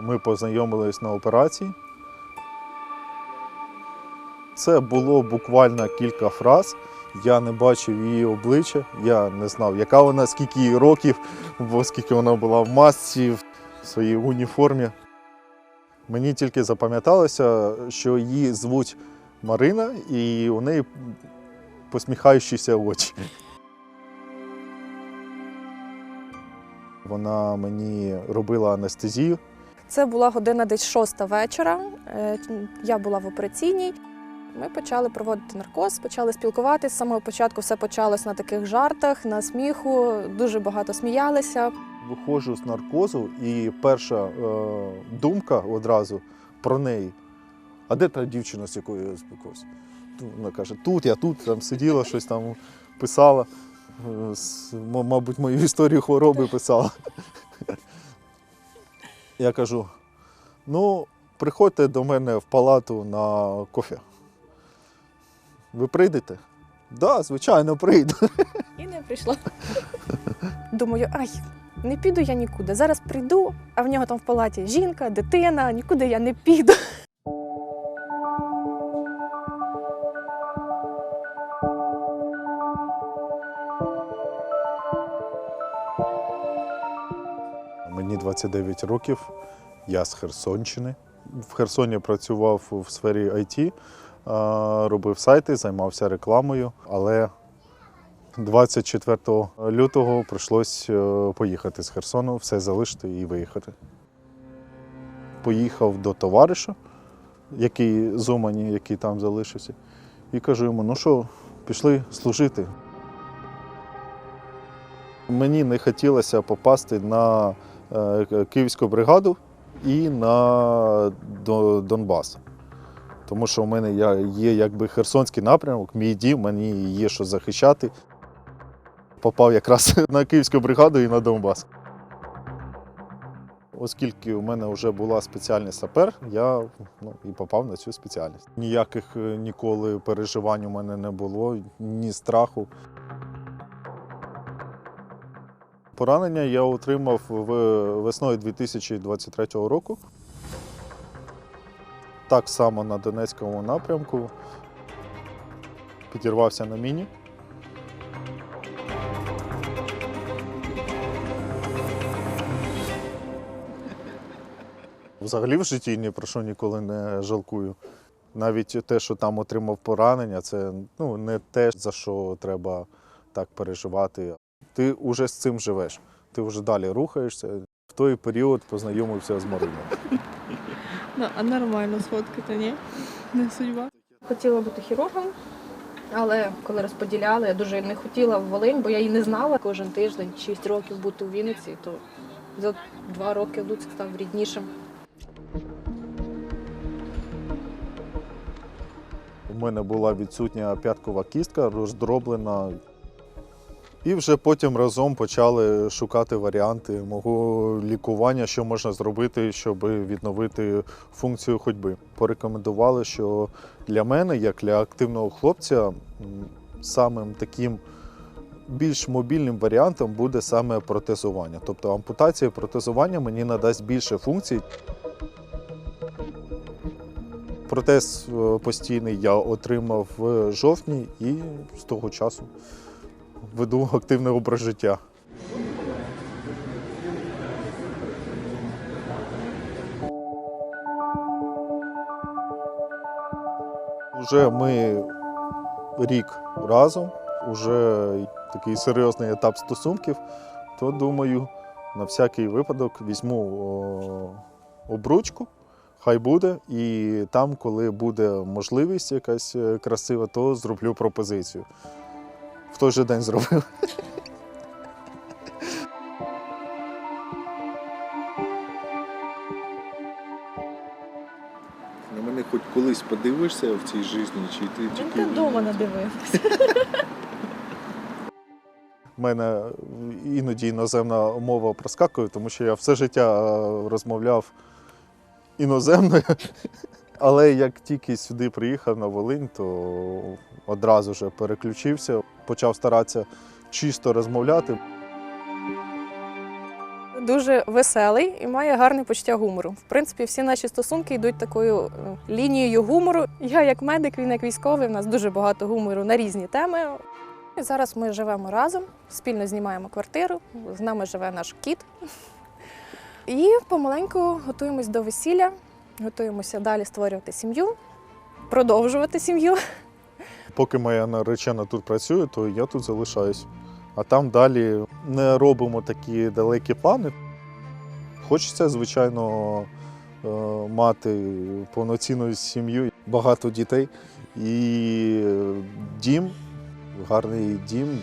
Ми познайомились на операції. Це було буквально кілька фраз. Я не бачив її обличчя, я не знав, яка вона, скільки їй років, бо скільки вона була в масці, в своїй уніформі. Мені тільки запам'яталося, що її звуть Марина, і у неї посміхаючіся очі. Вона мені робила анестезію. Це була година десь шоста вечора. Е, Я була в операційній. Ми почали проводити наркоз, почали спілкуватися. З самого початку все почалось на таких жартах, на сміху. Дуже багато сміялися. Виходжу з наркозу, і перша е, думка одразу про неї. А де та дівчина, з якою я спілкувався? Вона каже, тут я тут там сиділа, щось там писала. Е, Мабуть, мою історію хвороби писала. Я кажу: ну, приходьте до мене в палату на кофе. Ви прийдете? Так, да, звичайно, прийду. І не прийшла. Думаю, ай, не піду я нікуди. Зараз прийду, а в нього там в палаті жінка, дитина, нікуди я не піду. Мені 29 років, я з Херсонщини. В Херсоні працював в сфері IT, робив сайти, займався рекламою, але 24 лютого прийшлось е, поїхати з Херсону, все залишити і виїхати. Поїхав до товариша, який з Умані, який там залишився, і кажу йому: ну що, пішли служити. Мені не хотілося попасти на е, Київську бригаду і на До- Донбас. Тому що у мене є якби Херсонський напрямок, мій дім, мені є що захищати. Попав якраз на Київську бригаду і на Донбас. Оскільки у мене вже була спеціальність сапер, я ну, і попав на цю спеціальність. Ніяких е, ніколи переживань у мене не було, ні страху. Поранення я отримав весною 2023 року. Так само на Донецькому напрямку. Підірвався на міні. Взагалі в житті ні про що ніколи не жалкую. Навіть те, що там отримав поранення, це ну, не те, за що треба так переживати ти вже з цим живеш. Ти вже далі рухаєшся. В той період познайомився з Мариною. Ну, а нормально сфоткати, ні? Не судьба. Хотіла бути хірургом, але коли розподіляли, я дуже не хотіла в Волинь, бо я її не знала. Кожен тиждень, 6 років бути у Вінниці, то за два роки Луцьк став ріднішим. У мене була відсутня п'яткова кістка, роздроблена. І вже потім разом почали шукати варіанти мого лікування, що можна зробити, щоб відновити функцію ходьби. Порекомендували, що для мене, як для активного хлопця, самим таким більш мобільним варіантом буде саме протезування. Тобто ампутація протезування мені надасть більше функцій. Протез е, постійний я отримав в жовтні і з того часу веду активний образ життя. Вже ми рік разом, вже такий серйозний етап стосунків, то думаю, на всякий випадок візьму обручку, хай буде, і там, коли буде можливість якась е, красива, то зроблю пропозицію. В той же день зробив. На мене хоч колись подивишся в цій житті, чи ти Він тільки. ти вдома надивився. У мене іноді іноземна мова проскакує, тому що я все життя е, розмовляв іноземною. Але як тільки сюди приїхав на Волинь, то одразу вже переключився, почав старатися чисто розмовляти. дуже веселий і має гарне почуття гумору. В принципі, всі наші стосунки йдуть такою е, лінією гумору. Я як медик, він як військовий. У нас дуже багато гумору на різні теми. І зараз ми живемо разом, спільно знімаємо квартиру. З нами живе наш кіт. І помаленьку готуємось до весілля, готуємося далі створювати сім'ю, продовжувати сім'ю. Поки моя наречена тут працює, то я тут залишаюсь. А там далі не робимо такі далекі плани. Хочеться, звичайно, е, мати повноцінну сім'ю, багато дітей і дім, гарний дім.